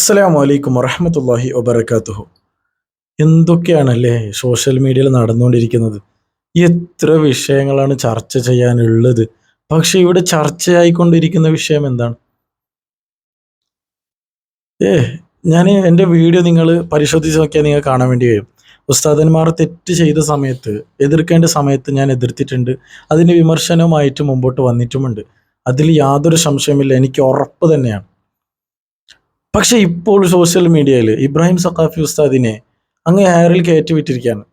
അസ്സലാമു വലൈക്കും വറഹമത്തല്ലാഹി വബർക്കാത്തുഹു എന്തൊക്കെയാണല്ലേ സോഷ്യൽ മീഡിയയിൽ നടന്നുകൊണ്ടിരിക്കുന്നത്? എത്ര വിഷയങ്ങളാണ് ചർച്ച ചെയ്യാനുള്ളത്? പക്ഷെ ഇവിടെ ചർച്ചയായിക്കൊണ്ടിരിക്കുന്ന വിഷയം എന്താണ്? ഏ ഞാൻ എന്റെ വീഡിയോ നിങ്ങൾ പരിശോധിച്ച് നോക്കിയാൽ നിങ്ങൾ കാണാൻ വേണ്ടി വരും ഉസ്താദന്മാർ തെറ്റ് ചെയ്ത സമയത്ത് എതിർക്കേണ്ട സമയത്ത് ഞാൻ എതിർത്തിട്ടുണ്ട്. അതിന് വിമർശനവുമായിട്ട് മുമ്പോട്ട് വന്നിട്ടുമുണ്ട്. അതിൽ യാതൊരു സംശയമില്ല എനിക്ക് ഉറപ്പ് തന്നെയാണ്. പക്ഷെ ഇപ്പോൾ സോഷ്യൽ മീഡിയയിൽ ഇബ്രാഹിം സഖാഫി ഉസ്താദിനെ അങ്ങ് ആരിൽ കയറ്റി വിട്ടിരിക്കുകയാണ്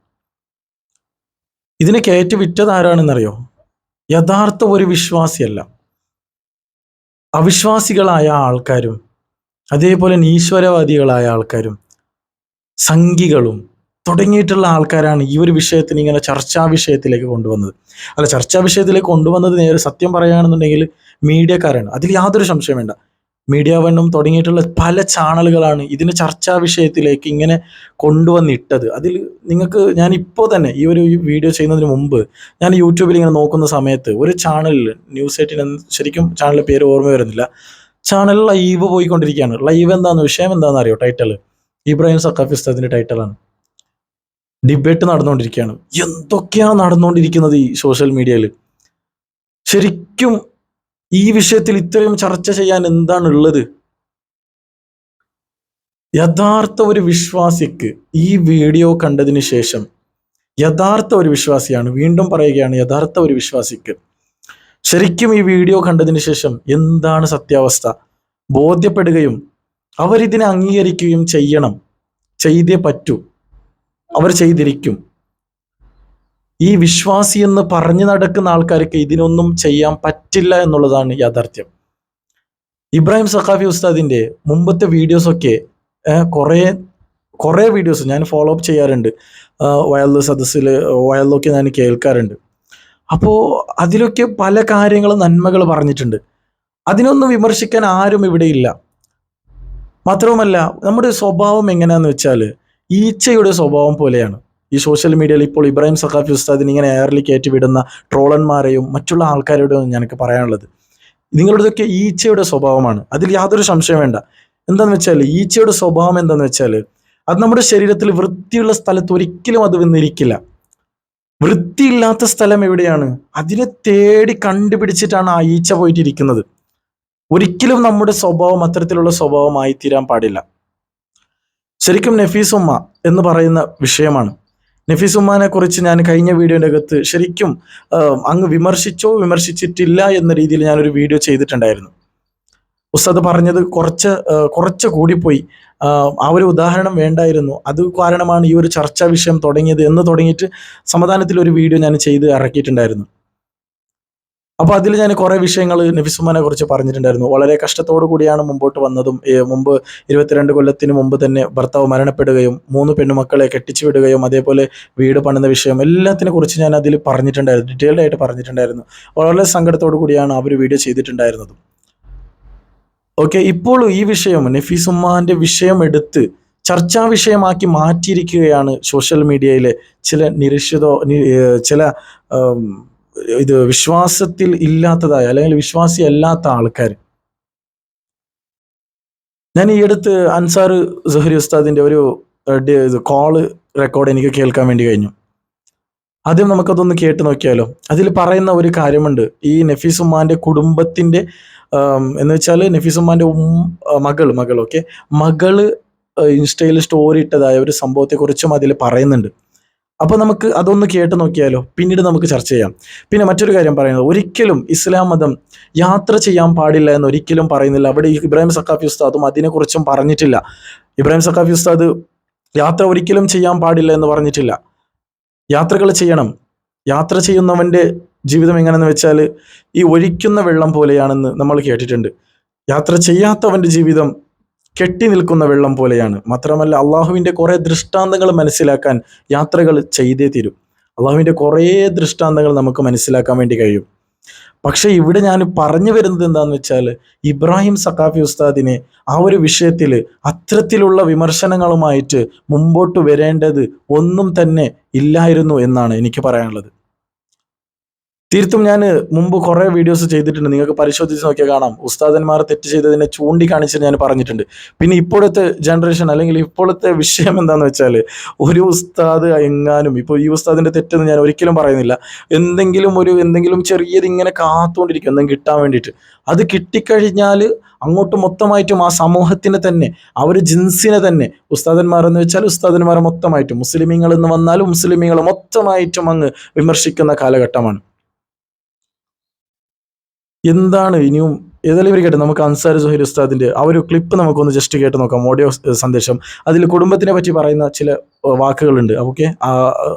ഇതിനെ കയറ്റി വിറ്റത് ആരാണെന്നറിയോ? യഥാർത്ഥ ഒരു വിശ്വാസിയല്ല. അവിശ്വാസികളായ ആൾക്കാരും അതേപോലെ നീശ്വരവാദികളായ ആൾക്കാരും സംഘികളും തുടങ്ങിയിട്ടുള്ള ആൾക്കാരാണ് ഈ ഒരു വിഷയത്തിന് ഇങ്ങനെ ചർച്ചാ വിഷയത്തിലേക്ക് കൊണ്ടുവന്നത്. അല്ല ചർച്ചാ വിഷയത്തിലേക്ക് കൊണ്ടുവന്നത് നേരെ സത്യം പറയുകയാണെന്നുണ്ടെങ്കിൽ മീഡിയക്കാരാണ്. അതിൽ യാതൊരു സംശയം വേണ്ട. മീഡിയ വണ്ണും തുടങ്ങിയിട്ടുള്ള പല ചാനലുകളാണ് ഇതിന് ചർച്ചാ വിഷയത്തിലേക്ക് ഇങ്ങനെ കൊണ്ടുവന്നിട്ടത്. അതിൽ നിങ്ങൾക്ക് ഞാൻ ഇപ്പോൾ തന്നെ ഈ ഒരു വീഡിയോ ചെയ്യുന്നതിന് മുമ്പ് ഞാൻ യൂട്യൂബിൽ ഇങ്ങനെ നോക്കുന്ന സമയത്ത് ഒരു ചാനലിൽ ന്യൂസ് എയ്റ്റിന് ശരിക്കും ചാനലിന്റെ പേര് ഓർമ്മ വരുന്നില്ല. ചാനൽ ലൈവ് പോയിക്കൊണ്ടിരിക്കുകയാണ്. ലൈവ് എന്താണെന്ന് വിഷയം എന്താണെന്ന് അറിയോ ടൈറ്റിൽ ഇബ്രാഹിം സക്കാഫ് ഉസ്താദിന്റെ ടൈറ്റിലാണ് ഡിബേറ്റ് നടന്നുകൊണ്ടിരിക്കുകയാണ്. എന്തൊക്കെയാണ് നടന്നുകൊണ്ടിരിക്കുന്നത് ഈ സോഷ്യൽ മീഡിയയിൽ ശരിക്കും ഈ വിഷയത്തിൽ ഇത്രയും ചർച്ച ചെയ്യാൻ എന്താണുള്ളത്? യഥാർത്ഥ ഒരു വിശ്വാസിക്ക് ഈ വീഡിയോ കണ്ടതിന് ശേഷം യഥാർത്ഥ ഒരു വിശ്വാസിയാണ്. വീണ്ടും പറയുകയാണ് യഥാർത്ഥ ഒരു വിശ്വാസിക്ക്. ശരിക്കും ഈ വീഡിയോ കണ്ടതിന് ശേഷം എന്താണ് സത്യാവസ്ഥ? ബോധ്യപ്പെടുകയും അവരിതിനെ അംഗീകരിക്കുകയും ചെയ്യണം. ചെയ്തേ പറ്റൂ. അവർ ചെയ്തിരിക്കും. ഈ വിശ്വാസി എന്ന് പറഞ്ഞു നടക്കുന്ന ആൾക്കാർക്ക് ഇതിനൊന്നും ചെയ്യാൻ പറ്റില്ല എന്നുള്ളതാണ് യാഥാർത്ഥ്യം. ഇബ്രാഹിം സഖാഫി ഉസ്താദിന്റെ മുമ്പത്തെ വീഡിയോസൊക്കെ കുറേ കുറേ വീഡിയോസ് ഞാൻ ഫോളോ അപ്പ് ചെയ്യാറുണ്ട്. വയൽ സദസ്സിൽ വയലിലൊക്കെ ഞാൻ കേൾക്കാറുണ്ട്. അപ്പോൾ അതിലൊക്കെ പല കാര്യങ്ങളും നന്മകൾ പറഞ്ഞിട്ടുണ്ട്. അതിനൊന്നും വിമർശിക്കാൻ ആരും ഇവിടെ ഇല്ല. മാത്രവുമല്ല നമ്മുടെ സ്വഭാവം എങ്ങനെയാന്ന് വെച്ചാൽ ഈച്ചയുടെ സ്വഭാവം പോലെയാണ്. ഈ സോഷ്യൽ മീഡിയയിൽ ഇപ്പോൾ ഇബ്രാഹിം സഖാഫി ഉസ്താദിന് ഇങ്ങനെ എയറിൽ കയറ്റി വിടുന്ന ട്രോളന്മാരെയും മറ്റുള്ള ആൾക്കാരോടും ഞങ്ങൾക്ക് പറയാനുള്ളത്. നിങ്ങളുടെതൊക്കെ ഈച്ചയുടെ സ്വഭാവമാണ്. അതിൽ യാതൊരു സംശയം വേണ്ട. എന്താന്ന് വെച്ചാൽ ഈച്ചയുടെ സ്വഭാവം എന്താന്ന് വെച്ചാൽ അത് നമ്മുടെ ശരീരത്തിൽ വൃത്തിയുള്ള സ്ഥലത്ത് ഒരിക്കലും അത് വന്നിരിക്കില്ല. വൃത്തിയില്ലാത്ത സ്ഥലം എവിടെയാണ്? അതിനെ തേടി കണ്ടുപിടിച്ചിട്ടാണ് ആ ഈച്ച പോയിട്ടിരിക്കുന്നത്. ഒരിക്കലും നമ്മുടെ സ്വഭാവം അത്തരത്തിലുള്ള സ്വഭാവമായി തീരാൻ പാടില്ല. ശരിക്കും നഫീസുമ്മ എന്ന് പറയുന്ന വിഷയമാണ്. നഫീസുമ്മാനെ കുറിച്ച് ഞാൻ കഴിഞ്ഞ വീഡിയോന്റെ അകത്ത് ശരിക്കും അങ്ങ് വിമർശിച്ചോ വിമർശിച്ചിട്ടില്ല എന്ന രീതിയിൽ ഞാനൊരു വീഡിയോ ചെയ്തിട്ടുണ്ടായിരുന്നു. ഉസ്താദ് പറഞ്ഞത് കുറച്ച് കുറച്ച് കൂടിപ്പോയി. ആ ഒരു ഉദാഹരണം വേണ്ടായിരുന്നു. അത് കാരണമാണ് ഈ ഒരു ചർച്ചാ വിഷയം തുടങ്ങിയത് എന്ന് തുടങ്ങിയിട്ട് സമാധാനത്തിൽ ഒരു വീഡിയോ ഞാൻ ചെയ്ത് ഇറക്കിയിട്ടുണ്ടായിരുന്നു. അപ്പോൾ അതിൽ ഞാൻ കുറേ വിഷയങ്ങൾ നബിസുമാനെ കുറിച്ച് പറഞ്ഞിട്ടുണ്ടായിരുന്നു. വളരെ കഷ്ടത്തോടു കൂടിയാണ് മുമ്പോട്ട് വന്നതും മുമ്പ് ഇരുപത്തിരണ്ട് കൊല്ലത്തിന് മുമ്പ് തന്നെ ഭർത്താവ് മരണപ്പെടുകയും മൂന്ന് പെണ്ണുമക്കളെ കെട്ടിച്ചു വിടുകയും അതേപോലെ വീട് പണിത വിഷയം എല്ലാത്തിനെ കുറിച്ച് ഞാൻ അതിൽ പറഞ്ഞിട്ടുണ്ടായിരുന്നു ഡീറ്റെയിൽഡ് ആയിട്ട് പറഞ്ഞിട്ടുണ്ടായിരുന്നു. വളരെ സങ്കടത്തോടു കൂടിയാണ് അവർ വീഡിയോ ചെയ്തിട്ടുണ്ടായിരുന്നത്. ഓക്കെ ഇപ്പോൾ ഈ വിഷയം നഫീസുമ്മാന്റെ വിഷയം എടുത്ത് ചർച്ചാ വിഷയമാക്കി മാറ്റിയിരിക്കുകയാണ് സോഷ്യൽ മീഡിയയിലെ ചില നിരീക്ഷിതോ ചില ഇത് വിശ്വാസത്തിൽ ഇല്ലാത്തതായ അല്ലെങ്കിൽ വിശ്വാസി അല്ലാത്ത ആൾക്കാർ. ഞാൻ ഈ അടുത്ത് അൻസാർ സുഹരി ഉസ്താദിന്റെ ഒരു കോൾ റെക്കോർഡ് എനിക്ക് കേൾക്കാൻ വേണ്ടി കഴിഞ്ഞു. ആദ്യം നമുക്കതൊന്ന് കേട്ട് നോക്കിയാലോ? അതിൽ പറയുന്ന ഒരു കാര്യമുണ്ട്. ഈ നഫീസ് ഉമ്മാന്റെ കുടുംബത്തിന്റെ എന്ന് വെച്ചാൽ നഫീസ് ഉമ്മാന്റെ മകൾ മകൾ ഓക്കെ മകൾ ഇൻസ്റ്റയിൽ സ്റ്റോറി ഇട്ടതായ ഒരു സംഭവത്തെക്കുറിച്ചും അതിൽ പറയുന്നുണ്ട്. അപ്പോൾ നമുക്ക് അതൊന്ന് കേട്ട് നോക്കിയാലോ? പിന്നീട് നമുക്ക് ചർച്ച ചെയ്യാം. പിന്നെ മറ്റൊരു കാര്യം പറയുന്നത് ഒരിക്കലും ഇസ്ലാം മതം യാത്ര ചെയ്യാൻ പാടില്ല എന്ന് ഒരിക്കലും പറയുന്നില്ല. അവിടെ ഇബ്രാഹിം സക്കാഫി ഉസ്താദും അതിനെക്കുറിച്ചും പറഞ്ഞിട്ടില്ല. ഇബ്രാഹിം സക്കാഫി ഉസ്താദ് യാത്ര ഒരിക്കലും ചെയ്യാൻ പാടില്ല എന്ന് പറഞ്ഞിട്ടില്ല. യാത്രകൾ ചെയ്യണം. യാത്ര ചെയ്യുന്നവന്റെ ജീവിതം എങ്ങനെയെന്ന് വെച്ചാൽ ഈ ഒഴിക്കുന്ന വെള്ളം പോലെയാണെന്ന് നമ്മൾ കേട്ടിട്ടുണ്ട്. യാത്ര ചെയ്യാത്തവന്റെ ജീവിതം കെട്ടി നിൽക്കുന്ന വെള്ളം പോലെയാണ്. മാത്രമല്ല അള്ളാഹുവിന്റെ കുറേ ദൃഷ്ടാന്തങ്ങൾ മനസ്സിലാക്കാൻ യാത്രകൾ ചെയ്തേ തീരും. അള്ളാഹുവിന്റെ കുറേ ദൃഷ്ടാന്തങ്ങൾ നമുക്ക് മനസ്സിലാക്കാൻ വേണ്ടി കഴിയും. പക്ഷേ ഇവിടെ ഞാൻ പറഞ്ഞു വരുന്നത് എന്താന്ന് വെച്ചാൽ ഇബ്രാഹിം സഖാഫി ഉസ്താദിനെ ആ ഒരു വിഷയത്തിൽ അത്തരത്തിലുള്ള വിമർശനങ്ങളുമായിട്ട് മുമ്പോട്ട് വരേണ്ടത് ഒന്നും തന്നെ ഇല്ലായിരുന്നു എന്നാണ് എനിക്ക് പറയാനുള്ളത്. തീർത്തും ഞാൻ മുമ്പ് കുറേ വീഡിയോസ് ചെയ്തിട്ടുണ്ട്. നിങ്ങൾക്ക് പരിശോധിച്ച് നോക്കിയാൽ കാണാം. ഉസ്താദന്മാർ തെറ്റ് ചെയ്തതിനെ ചൂണ്ടിക്കാണിച്ച് ഞാൻ പറഞ്ഞിട്ടുണ്ട്. പിന്നെ ഇപ്പോഴത്തെ ജനറേഷൻ അല്ലെങ്കിൽ ഇപ്പോഴത്തെ വിഷയം എന്താണെന്ന് വെച്ചാൽ ഒരു ഉസ്താദ് എങ്ങാനും ഇപ്പോൾ ഈ ഉസ്താദിന്റെ തെറ്റെന്ന് ഞാൻ ഒരിക്കലും പറയുന്നില്ല. എന്തെങ്കിലും ഒരു എന്തെങ്കിലും ചെറിയത് ഇങ്ങനെ കാത്തുകൊണ്ടിരിക്കും. എന്തെങ്കിലും കിട്ടാൻ വേണ്ടിയിട്ട്. അത് കിട്ടിക്കഴിഞ്ഞാൽ അങ്ങോട്ട് മൊത്തമായിട്ടും ആ സമൂഹത്തിനെ തന്നെ ഒരു ജിൻസിനെ തന്നെ ഉസ്താദന്മാർ എന്ന് വെച്ചാൽ ഉസ്താദന്മാരെ മൊത്തമായിട്ടും മുസ്ലിമീങ്ങൾ എന്ന് വന്നാൽ മുസ്ലിമീങ്ങൾ മൊത്തമായിട്ടും അങ്ങ് വിമർശിക്കുന്ന കാലഘട്ടമാണ്. എന്താണ് ഇനിയും ഏതായാലും കേട്ട് നമുക്ക് അൻസാർ സുഹൈൽ ഉസ്താദിന്റെ ആ ഒരു ക്ലിപ്പ് നമുക്കൊന്ന് ജസ്റ്റ് കേട്ട് നോക്കാം ഓഡിയോ സന്ദേശം. അതിൽ കുടുംബത്തിനെ പറ്റി പറയുന്ന ചില വാക്കുകളുണ്ട്. ഓക്കെ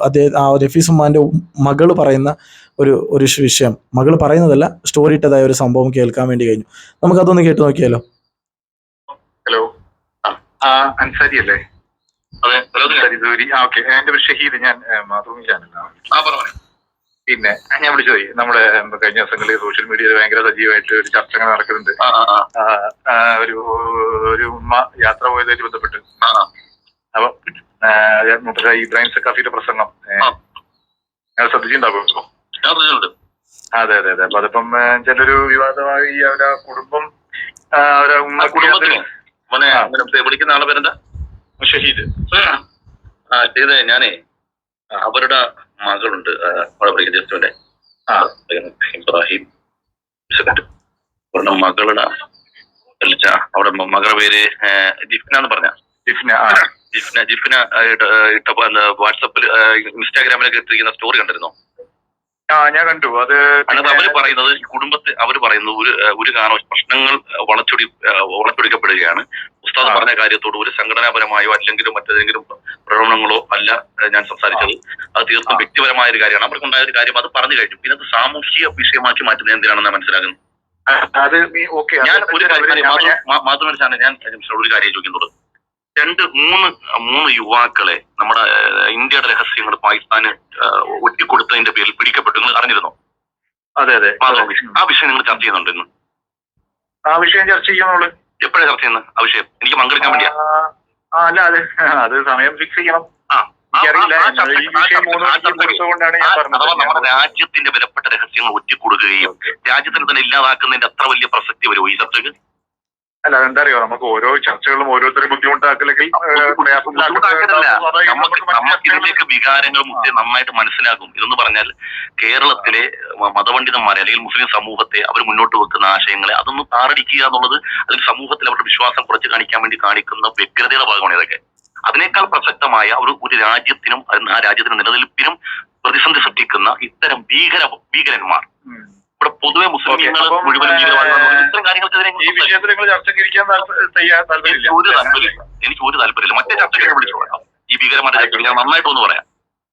അദ്ദേഹം ആ രഫീസ് ഉമ്മാന്റെ മകൾ പറയുന്ന ഒരു ഒരു വിഷയം. മകൾ പറയുന്നതല്ല സ്റ്റോറി ഇട്ടതായ ഒരു സംഭവം കേൾക്കാൻ വേണ്ടി കഴിഞ്ഞു. നമുക്ക് അതൊന്ന് കേട്ട് നോക്കിയാലോ? ഹലോ ആ അൻസാരി അല്ലേ? അതെ ഹലോ ഷഹീദ് ഞാൻ മാതൃഭൂമി ചാനലാണ് ആ പറഞ്ഞു. പിന്നെ ഞാൻ വിളിച്ചു പോയി നമ്മുടെ കഴിഞ്ഞ ദിവസങ്ങളിൽ സോഷ്യൽ മീഡിയയിൽ ഭയങ്കര സജീവമായിട്ട് ഒരു ചർച്ച അങ്ങനെ നടക്കുന്നുണ്ട് ഒരു ഒരു ഉമ്മ യാത്ര പോയതായിട്ട് ബന്ധപ്പെട്ട്. അപ്പൊ മുത്തല ഇബ്രാഹിം സക്കാഫിയുടെ പ്രസംഗം. ഞാൻ ശ്രദ്ധിച്ചിട്ടുണ്ടാവും? അതെ അതെ അതെ. അപ്പൊ അതിപ്പം ചിലൊരു വിവാദമായി അവരെ കുടുംബം അവരെ മോനെ വിളിക്കുന്ന ആളെ പേരെന്താ? ഷഹീദ് ആ ചെയ്തേ ഞാനേ അവരുടെ മകളുണ്ട് പഠിക്കുന്ന ജസ്റ്റുവിന്റെ ഇബ്രാഹിം. മകളുടെ വിളിച്ച അവിടെ മകളുടെ പേര് ജിഫ്ന എന്ന് പറഞ്ഞ. ജിഫ്ന ജിഫ്ന ജിഫ്ന ഇട്ട- വാട്സപ്പിൽ ഇൻസ്റ്റാഗ്രാമിലൊക്കെ ഇട്ടിരിക്കുന്ന സ്റ്റോറി കണ്ടിരുന്നോ? ആ ഞാൻ കണ്ടു അത് അല്ലാതെ അവർ പറയുന്നത് കുടുംബത്തെ അവർ പറയുന്നത് ഒരു ഒരു കാരണം പ്രശ്നങ്ങൾ വളച്ചൊടി വളച്ചൊടിക്കപ്പെടുകയാണ് ഉസ്താദ് പറഞ്ഞ കാര്യത്തോട് ഒരു സംഘടനാപരമായോ അല്ലെങ്കിൽ മറ്റേതെങ്കിലും പ്രകടനങ്ങളോ അല്ല ഞാൻ സംസാരിച്ചത് അത് തീർത്തും വ്യക്തിപരമായ ഒരു കാര്യമാണ് അവർക്കുണ്ടായ ഒരു കാര്യം അത് പറഞ്ഞു കഴിഞ്ഞു പിന്നെ അത് സാമൂഹിക വിഷയമാക്കി മാറ്റുന്നത് എന്തിനാണെന്ന് ഓക്കെ ഞാൻ ഒരു കാര്യം മാത്രമല്ല ഞാൻ ഒരു കാര്യം ചോദിക്കുന്നുള്ളൂ രണ്ട് മൂന്ന് മൂന്ന് യുവാക്കളെ നമ്മുടെ ഇന്ത്യയുടെ രഹസ്യങ്ങൾ പാകിസ്ഥാന് ഒറ്റിക്കൊടുത്തതിന്റെ പേരിൽ പിടിക്കപ്പെട്ടു. നിങ്ങൾ അറിഞ്ഞിരുന്നോ? അതെ അതെ. ആ വിഷയം നിങ്ങൾ ചർച്ച ചെയ്യുന്നുണ്ട് ഇന്ന്? ആ വിഷയം ചർച്ച ചെയ്യുന്നുള്ളു എപ്പോഴാണ് ചർച്ച ചെയ്യുന്നത്? ആ വിഷയം. എനിക്ക് പങ്കെടുക്കാൻ വേണ്ടിയാ. അല്ല അതെ അത് സമയം ഫിക്സ് ചെയ്യണം. നമ്മുടെ രാജ്യത്തിന്റെ വിലപ്പെട്ട രഹസ്യങ്ങൾ ഒറ്റിക്കൊടുക്കുകയും രാജ്യത്തിന് തന്നെ ഇല്ലാതാക്കുന്നതിന്റെ അത്ര വലിയ പ്രസക്തി വരുമോ ഈ ചർച്ചയ്ക്ക്? അല്ല എന്താ അറിയോ? നമുക്ക് ഓരോ ചർച്ചകളും ഓരോരുത്തരും ബുദ്ധിമുട്ടാക്കലെങ്കിൽ നമുക്ക് ഇതിന്റെയൊക്കെ വികാരങ്ങൾ നന്നായിട്ട് മനസ്സിലാകും. ഇതെന്ന് പറഞ്ഞാൽ കേരളത്തിലെ മതപണ്ഡിതന്മാരെ അല്ലെങ്കിൽ മുസ്ലിം സമൂഹത്തെ അവർ മുന്നോട്ട് വെക്കുന്ന ആശയങ്ങളെ അതൊന്ന് താറടിക്കുക എന്നുള്ളത് അതിൽ സമൂഹത്തിൽ അവരുടെ വിശ്വാസം കുറച്ച് കാണിക്കാൻ വേണ്ടി കാണിക്കുന്ന വ്യഗ്രതയുടെ ഭാഗമാണ് ഇതൊക്കെ. അതിനേക്കാൾ പ്രസക്തമായ ഒരു ഒരു രാജ്യത്തിനും ആ രാജ്യത്തിന്റെ നിലനിൽപ്പിനും പ്രതിസന്ധി സൃഷ്ടിക്കുന്ന ഇത്തരം ഭീകര ഭീകരന്മാർ. ഇവിടെ പൊതുവെ മുസ്ലിം മുഴുവൻ ഇത്തരം കാര്യങ്ങൾക്കെതിരെ ഈ വിഷയത്തിൽ നിങ്ങൾ ചർച്ചയ്ക്ക് ഇരിക്കാൻ താല്പ- തയ്യാ- താല്പര്യമില്ല. എനിക്ക് ഒരു താല്പര്യമില്ല. എനിക്ക് ഒരു താല്പര്യമില്ല. മറ്റേ ചർച്ചയ്ക്ക് വിളിച്ചു പറയാം ഈ ഭീകരമായ ചർച്ചകൾ ഞാൻ നന്നായിട്ട് ഒന്ന് പറയാം.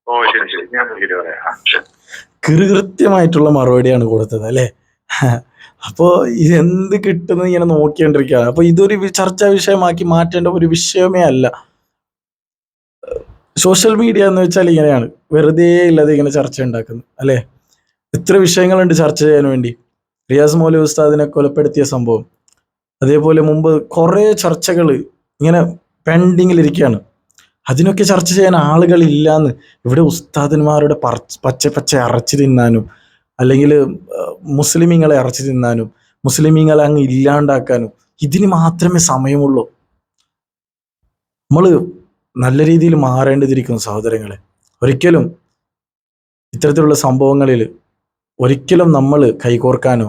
ഓ ശരി ശരി. ഞാൻ പറയാം. കൃത്യമായിട്ടുള്ള മറുപടിയാണ് കൊടുത്തത് അല്ലേ? അപ്പോൾ ഇതെന്ത് കിട്ടുന്നത് ഇങ്ങനെ നോക്കിക്കൊണ്ടിരിക്കുകയാണ്. അപ്പോൾ ഇതൊരു ചർച്ചാ വിഷയമാക്കി മാറ്റേണ്ട ഒരു വിഷയമേ അല്ല. സോഷ്യൽ മീഡിയ എന്ന് വെച്ചാൽ ഇങ്ങനെയാണ്. വെറുതെ ഇല്ലാതെ ഇങ്ങനെ ചർച്ച ഉണ്ടാക്കുന്നത് അല്ലേ? എത്ര വിഷയങ്ങളുണ്ട് ചർച്ച ചെയ്യാൻ വേണ്ടി. റിയാസ് മൗലി ഉസ്താദിനെ കൊലപ്പെടുത്തിയ സംഭവം. അതേപോലെ മുമ്പ് കുറേ ചർച്ചകൾ ഇങ്ങനെ പെൻഡിങ്ങിലിരിക്കുകയാണ്. അതിനൊക്കെ ചർച്ച ചെയ്യാൻ ആളുകളില്ലാന്ന്. ഇവിടെ ഉസ്താദന്മാരുടെ പച്ച പച്ച അറച്ചു തിന്നാനും അല്ലെങ്കിൽ മുസ്ലിമീങ്ങളെ അറച്ചു തിന്നാനും മുസ്ലിമീങ്ങളെ അങ്ങ് ഇല്ലാണ്ടാക്കാനും ഇതിന് മാത്രമേ സമയമുള്ളൂ. നമ്മൾ നല്ല രീതിയിൽ മാറേണ്ടതിരിക്കുന്നു സഹോദരങ്ങളെ. ഒരിക്കലും ഇത്തരത്തിലുള്ള സംഭവങ്ങളിൽ ഒരിക്കലും നമ്മൾ കൈകോർക്കാനോ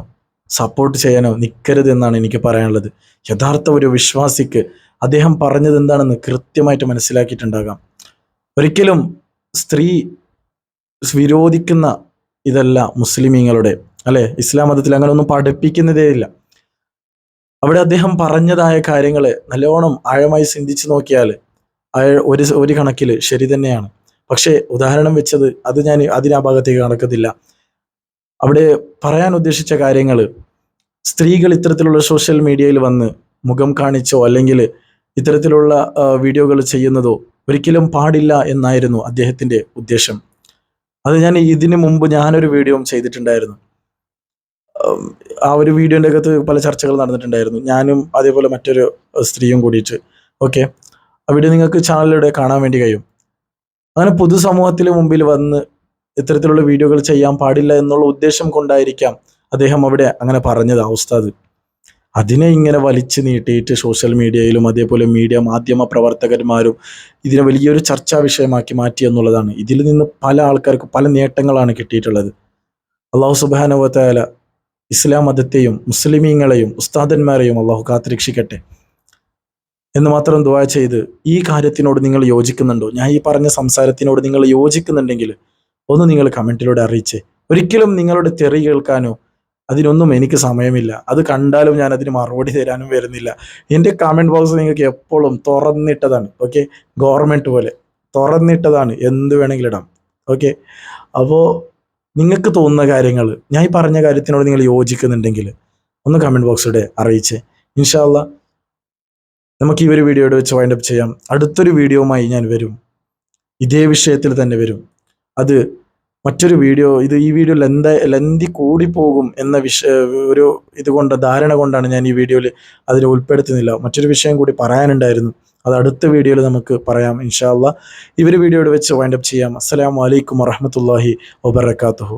സപ്പോർട്ട് ചെയ്യാനോ നിൽക്കരുത് എന്നാണ് എനിക്ക് പറയാനുള്ളത്. യഥാർത്ഥ ഒരു വിശ്വാസിക്ക് അദ്ദേഹം പറഞ്ഞത് എന്താണെന്ന് കൃത്യമായിട്ട് മനസ്സിലാക്കിയിട്ടുണ്ടാകാം. ഒരിക്കലും സ്ത്രീ വിരോധിക്കുന്ന ഇതല്ല മുസ്ലിമീങ്ങളുടെ അല്ലെ? ഇസ്ലാം മതത്തിൽ അങ്ങനെ ഒന്നും പഠിപ്പിക്കുന്നതേ ഇല്ല. അവിടെ അദ്ദേഹം പറഞ്ഞതായ കാര്യങ്ങൾ നല്ലോണം ആഴമായി ചിന്തിച്ചു നോക്കിയാൽ ഒരു ഒരു കണക്കിൽ ശരി തന്നെയാണ്. പക്ഷേ ഉദാഹരണം വെച്ചത് അത് ഞാൻ അതിന് ഭാഗത്തേക്ക് കണക്കത്തില്ല അവിടെ പറയാൻ ഉദ്ദേശിച്ച കാര്യങ്ങൾ സ്ത്രീകൾ ഇത്തരത്തിലുള്ള സോഷ്യൽ മീഡിയയിൽ വന്ന് മുഖം കാണിച്ചോ അല്ലെങ്കിൽ ഇത്തരത്തിലുള്ള വീഡിയോകൾ ചെയ്യുന്നതോ ഒരിക്കലും പാടില്ല എന്നായിരുന്നു അദ്ദേഹത്തിന്റെ ഉദ്ദേശം. അത് ഞാൻ ഇതിനു മുമ്പ് ഞാനൊരു വീഡിയോ ചെയ്തിട്ടുണ്ടായിരുന്നു. ആ ഒരു വീഡിയോന്റെ അകത്ത് പല ചർച്ചകൾ നടന്നിട്ടുണ്ടായിരുന്നു. ഞാനും അതേപോലെ മറ്റൊരു സ്ത്രീയും കൂടിയിട്ട്. ഓക്കെ വീഡിയോ നിങ്ങൾക്ക് ചാനലിലൂടെ കാണാൻ വേണ്ടി കഴിയും. അങ്ങനെ പൊതുസമൂഹത്തിന് മുമ്പിൽ വന്ന് ഇത്തരത്തിലുള്ള വീഡിയോകൾ ചെയ്യാൻ പാടില്ല എന്നുള്ള ഉദ്ദേശം കൊണ്ടായിരിക്കാം അദ്ദേഹം അവിടെ അങ്ങനെ പറഞ്ഞത് ഉസ്താദ്. അതിനെ ഇങ്ങനെ വലിച്ചു നീട്ടിയിട്ട് സോഷ്യൽ മീഡിയയിലും അതേപോലെ മീഡിയ മാധ്യമ പ്രവർത്തകന്മാരും ഇതിനെ വലിയൊരു ചർച്ചാ വിഷയമാക്കി മാറ്റി എന്നുള്ളതാണ്. ഇതിൽ നിന്ന് പല ആൾക്കാർക്ക് പല നേട്ടങ്ങളാണ് കിട്ടിയിട്ടുള്ളത്. അള്ളാഹു സുബാനുവത്തായ ഇസ്ലാം മതത്തെയും മുസ്ലിമീങ്ങളെയും ഉസ്താദന്മാരെയും അള്ളാഹു കാത്തിരക്ഷിക്കട്ടെ. എന്ന് മാത്രം ദുവാ ചെയ്ത് ഈ കാര്യത്തിനോട് നിങ്ങൾ യോജിക്കുന്നുണ്ടോ? ഞാൻ ഈ പറഞ്ഞ സംസാരത്തിനോട് നിങ്ങൾ യോജിക്കുന്നുണ്ടെങ്കിൽ ഒന്ന് നിങ്ങൾ കമന്റിലൂടെ അറിയിച്ച്. ഒരിക്കലും നിങ്ങളുടെ തെറി കേൾക്കാനോ അതിനൊന്നും എനിക്ക് സമയമില്ല. അത് കണ്ടാലും ഞാൻ അതിന് മറുപടി തരാനും വരുന്നില്ല. എന്റെ കമന്റ് ബോക്സ് നിങ്ങൾക്ക് എപ്പോഴും തുറന്നിട്ടതാണ്. ഓക്കെ? ഗവൺമെന്റ് പോലെ തുറന്നിട്ടതാണ്. എന്ത് വേണമെങ്കിലും ഇടാം. ഓക്കെ? അപ്പോൾ നിങ്ങൾക്ക് തോന്നുന്ന കാര്യങ്ങൾ ഞാൻ ഈ പറഞ്ഞ കാര്യത്തിനോട് നിങ്ങൾ യോജിക്കുന്നുണ്ടെങ്കിൽ ഒന്ന് കമന്റ് ബോക്സിലൂടെ അറിയിച്ച്. ഇൻഷാല്ല നമുക്ക് ഈ ഒരു വീഡിയോയുടെ വെച്ച് വൈൻഡപ്പ് ചെയ്യാം. അടുത്തൊരു വീഡിയോയുമായി ഞാൻ വരും. ഇതേ വിഷയത്തിൽ തന്നെ വരും. അത് മറ്റൊരു വീഡിയോ ഇത് ഈ വീഡിയോ ലെന്ത ലെന്തി കൂടിപ്പോകും എന്ന വിഷ ഒരു ഇതുകൊണ്ട് ധാരണ കൊണ്ടാണ് ഞാൻ ഈ വീഡിയോയിൽ അതിൽ ഉൾപ്പെടുത്തുന്നില്ല. മറ്റൊരു വിഷയം കൂടി പറയാനുണ്ടായിരുന്നു. അത് അടുത്ത വീഡിയോയിൽ നമുക്ക് പറയാം ഇൻഷാല്ല ഇവർ വീഡിയോയുടെ വെച്ച് വൈൻഡപ്പ് ചെയ്യാം. അസ്സാം വലൈക്കും വറഹമത്തല്ലാഹി വബർക്കാത്തുഹു